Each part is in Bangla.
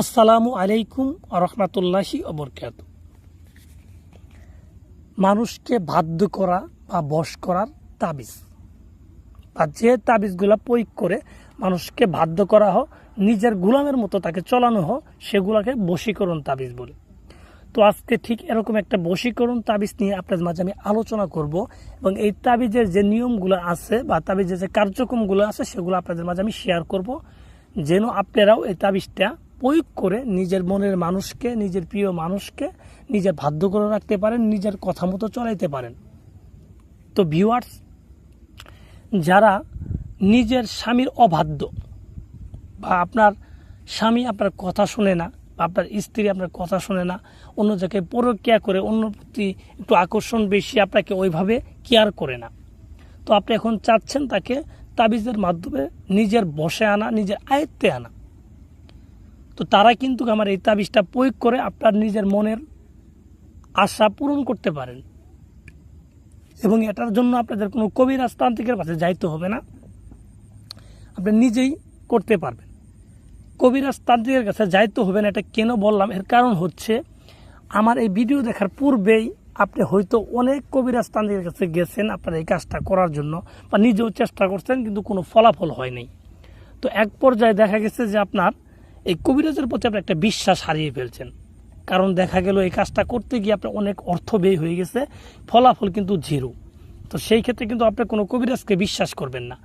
আসসালামু আলাইকুম রহমতুল্লাহি অবরকাত মানুষকে বাধ্য করা বা বশ করার তাবিজ। বা যে তাবিজগুলা প্রয়োগ করে মানুষকে বাধ্য করা হোক, নিজের গুলামের মতো তাকে চলানো হোক, সেগুলাকে বশীকরণ তাবিজ বলে। তো আজকে ঠিক এরকম একটা বশীকরণ তাবিজ নিয়ে আপনাদের মাঝে আমি আলোচনা করব এবং এই তাবিজের যে নিয়মগুলো আছে বা তাবিজের যে কার্যক্রমগুলো আছে, সেগুলো আপনাদের মাঝে আমি শেয়ার করব। যেন আপনারাও এই তাবিজটা প্রয়োগ করে নিজের মনের মানুষকে, নিজের প্রিয় মানুষকে নিজের বাধ্য করে রাখতে পারেন, নিজের কথা মতো চলাইতে পারেন। তো ভিউয়ার্স যারা নিজের স্বামীর অবাধ্য বা আপনার স্বামী আপনার কথা শুনে না বা আপনার স্ত্রী আপনার কথা শুনে না, অন্য জায়গায় পরকিয়া করে, অন্য প্রতি একটু আকর্ষণ বেশি আপনাকে ওইভাবে কেয়ার করে না। তো আপনি এখন চাচ্ছেন তাকে তাবিজের মাধ্যমে নিজের বসে আনা, নিজের আয়ত্তে আনা। তো তারা কিন্তু আমার এই তাবিজটা প্রয়োগ করে আপনার নিজের মনের আশা পূরণ করতে পারেন। এবং এটার জন্য আপনাদের কোনো কবিরাজ তান্ত্রিকের কাছে যাইতে হবে না। আপনি নিজেই করতে পারবেন। কবিরাজ তান্ত্রিকের কাছে যাইতে হবে না, এটা কেন বললাম? এর কারণ হচ্ছে, আমার এই ভিডিও দেখার পূর্বেই আপনি হয়তো অনেক কবিরাজ তান্ত্রিকের কাছে গেছেন আপনার এই কাজটা করার জন্য, বা নিজেও চেষ্টা করছেন, কিন্তু কোনো ফলাফল হয়নি তো এক পর্যায়ে দেখা গেছে যে আপনার এই কবিরাজের প্রতি আপনি একটা বিশ্বাস হারিয়ে ফেলছেন। কারণ দেখা গেল এই কাজটা করতে গিয়ে আপনার অনেক অর্থ ব্যয় হয়ে গেছে, ফলাফল কিন্তু জিরো। তো সেই ক্ষেত্রে কিন্তু আপনি কোনো কবিরাজকে বিশ্বাস করবেন না।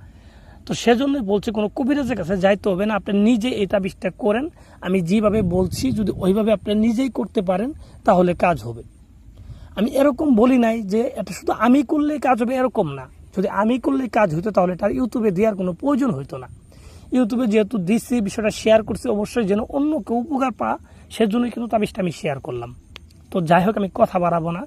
তো সেজন্যই বলছি, কোনো কবিরাজের কাছে যাইতে হবে না। আপনি নিজে এই তাবিজটা করেন। আমি যেভাবে বলছি, যদি ওইভাবে আপনি নিজেই করতে পারেন, তাহলে কাজ হবে। আমি এরকম বলি নাই যে এটা শুধু আমি করলে কাজ হবে, এরকম না। যদি আমি করলে কাজ হইতো, তাহলে এটা ইউটিউবে দেওয়ার কোনো প্রয়োজন হইতো না। ইউটিউবে যেহেতু দিচ্ছি বিষয়টা শেয়ার করছি, অবশ্যই যেন অন্য কেউ উপকার পা সেজন্যই কিন্তু তাবিজটা আমি শেয়ার করলাম। তো যাই হোক, আমি কথা বাড়াবো না।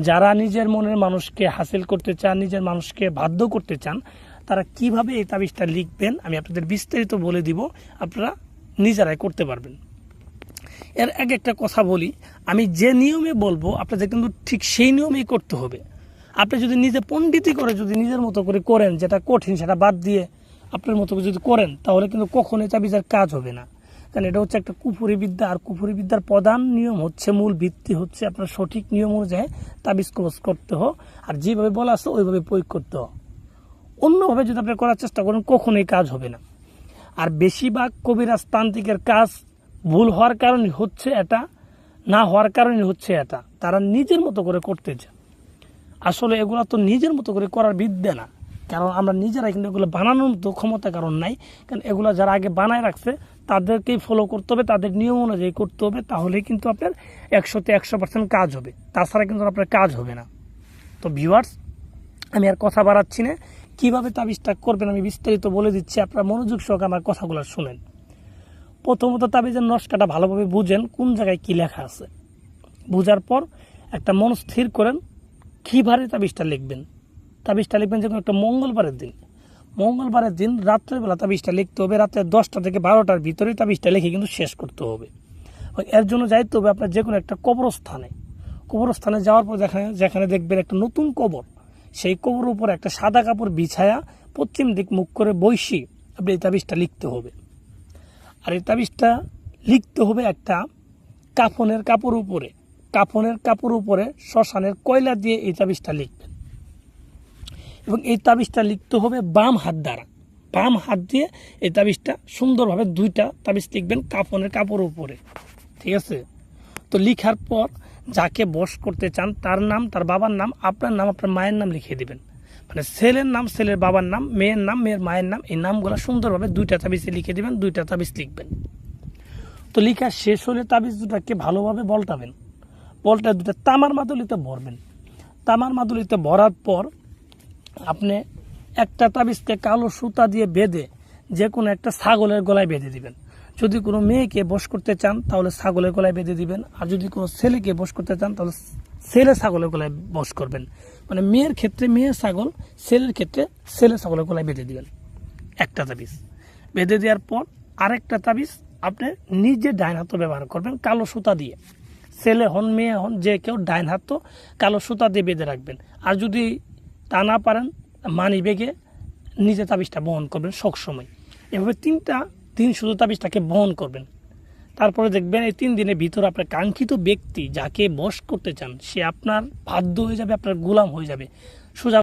যারা নিজের মনের মানুষকে হাসিল করতে চান, নিজের মানুষকে বাধ্য করতে চান, তারা কীভাবে এই তাবিজটা লিখবেন, আমি আপনাদের বিস্তারিত বলে দিব। আপনারা নিজেরাই করতে পারবেন। এর এক একটা কথা বলি, আমি যে নিয়মে বলব, আপনাদের কিন্তু ঠিক সেই নিয়মেই করতে হবে। আপনি যদি নিজে পণ্ডিতি করে, যদি নিজের মতো করে করেন, যেটা কঠিন, সেটা বাদ দিয়ে আপনার মতো যদি করেন, তাহলে কিন্তু কখনোই তাবিজের কাজ হবে না। কারণ এটা হচ্ছে একটা কুফুরি বিদ্যা, আর কুফুরি বিদ্যার প্রধান নিয়ম হচ্ছে, মূল ভিত্তি হচ্ছে আপনার সঠিক নিয়ম অনুযায়ী তাবিজ ক্রস করতে হোক আর যেভাবে বলা আছে ওইভাবে প্রয়োগ করতে হোক অন্যভাবে যদি আপনি করার চেষ্টা করেন, কখনোই কাজ হবে না। আর বেশিরভাগ কবিরাজ তান্ত্রিকের কাজ ভুল হওয়ার কারণে হচ্ছে এটা, না হওয়ার কারণে হচ্ছে এটা। তারা নিজের মতো করে করতে চায়। আসলে এগুলো তো নিজের মতো করে করার বিদ্যা না। কারণ আমরা নিজেরা কিন্তু এগুলো বানানোর মতো ক্ষমতা কারণ নাই। কারণ এগুলো যারা আগে বানায় রাখছে, তাদেরকেই ফলো করতে হবে, তাদের নিয়ম অনুযায়ী করতে হবে, তাহলেই কিন্তু আপনার একশোতে একশো পার্সেন্ট কাজ হবে। তাছাড়া কিন্তু আপনার কাজ হবে না। তো ভিউয়ার্স আমি আর কথা বাড়াচ্ছি না। কীভাবে তাবিজটা করবেন আমি বিস্তারিত বলে দিচ্ছি, আপনারা মনোযোগ সহকারে আমার কথাগুলো শুনেন। প্রথমত তাবিজের নস্কাটা ভালোভাবে বুঝেন, কোন জায়গায় কী লেখা আছে। বুঝার পর একটা মন স্থির করেন, কীভাবে তাবিজটা লিখবেন। তাবিজটা লিখবেন যে কোনো একটা মঙ্গলবারের দিন। মঙ্গলবারের দিন রাত্রেবেলা তাবিজটা লিখতে হবে, রাত্রে দশটা থেকে বারোটার ভিতরে তাবিজটা লিখে কিন্তু শেষ করতে হবে। এর জন্য যাইতে হবে আপনার যে কোনো একটা কবরস্থানে। কবরস্থানে যাওয়ার পর যেখানে যেখানে দেখবেন একটা নতুন কবর। সেই কবরের উপর একটা সাদা কাপড় বিছায়া পশ্চিম দিক মুখ করে বৈশি আপনি এই তাবিজটা লিখতে হবে। আর এই তাবিজটা লিখতে হবে একটা কাফনের কাপড় উপরে। কাফনের কাপড় উপরে শ্মশানের কয়লা দিয়ে এই তাবিজটা লিখবেন। এবং এই তাবিজটা লিখতে হবে বাম হাত দ্বারা। বাম হাত দিয়ে এই তাবিজটা সুন্দরভাবে দুইটা তাবিজ লিখবেন কাফনের কাপড় উপরে। ঠিক আছে? তো লিখার পর যাকে বস করতে চান, তার নাম, তার বাবার নাম, আপনার নাম, আপনার মায়ের নাম লিখে দিবেন। মানে ছেলের নাম, ছেলের বাবার নাম, মেয়ের নাম, মেয়ের মায়ের নাম, এই নামগুলো সুন্দরভাবে দুইটা তাবিজে লিখে দিবেন, দুইটা তাবিজ লিখবেন। তো লিখা শেষ হলে তাবিজ দুটাকে ভালোভাবে বলটাবেন। বলটা দুটা তামার মাদুলিতে ভরবেন। তামার মাদুলিতে ভরার পর আপনি একটা তাবিজকে কালো সুতা দিয়ে বেঁধে যে কোনো একটা ছাগলের গলায় বেঁধে দিবেন। যদি কোনো মেয়েকে বস করতে চান, তাহলে ছাগলের গলায় বেঁধে দিবেন। আর যদি কোনো ছেলেকে বস করতে চান, তাহলে ছেলে ছাগলের গলায় বস করবেন। মানে মেয়ের ক্ষেত্রে মেয়ের ছাগল, ছেলের ক্ষেত্রে ছেলে ছাগলের গলায় বেঁধে দিবেন। একটা তাবিজ। বেঁধে দেওয়ার পর আরেকটা তাবিজ আপনি নিজে ডাইন হাতও ব্যবহার করবেন কালো সুতা দিয়ে। ছেলে হন, মেয়ে হন, যে কেউ ডাইন হাত কালো সুতা দিয়ে বেঁধে রাখবেন। আর যদি তা না পারেন মানি বেগে নিজে তাবিজটা বহন করবেন সবসময়। এভাবে তিনটা দিন শুধু তাবিজটাকে বহন করবেন। তারপরে দেখবেন এই তিন দিনের ভিতরে আপনার কাঙ্ক্ষিত ব্যক্তি যাকে বশ করতে চান, সে আপনার বাধ্য হয়ে যাবে, আপনার গোলাম হয়ে যাবে। সোজা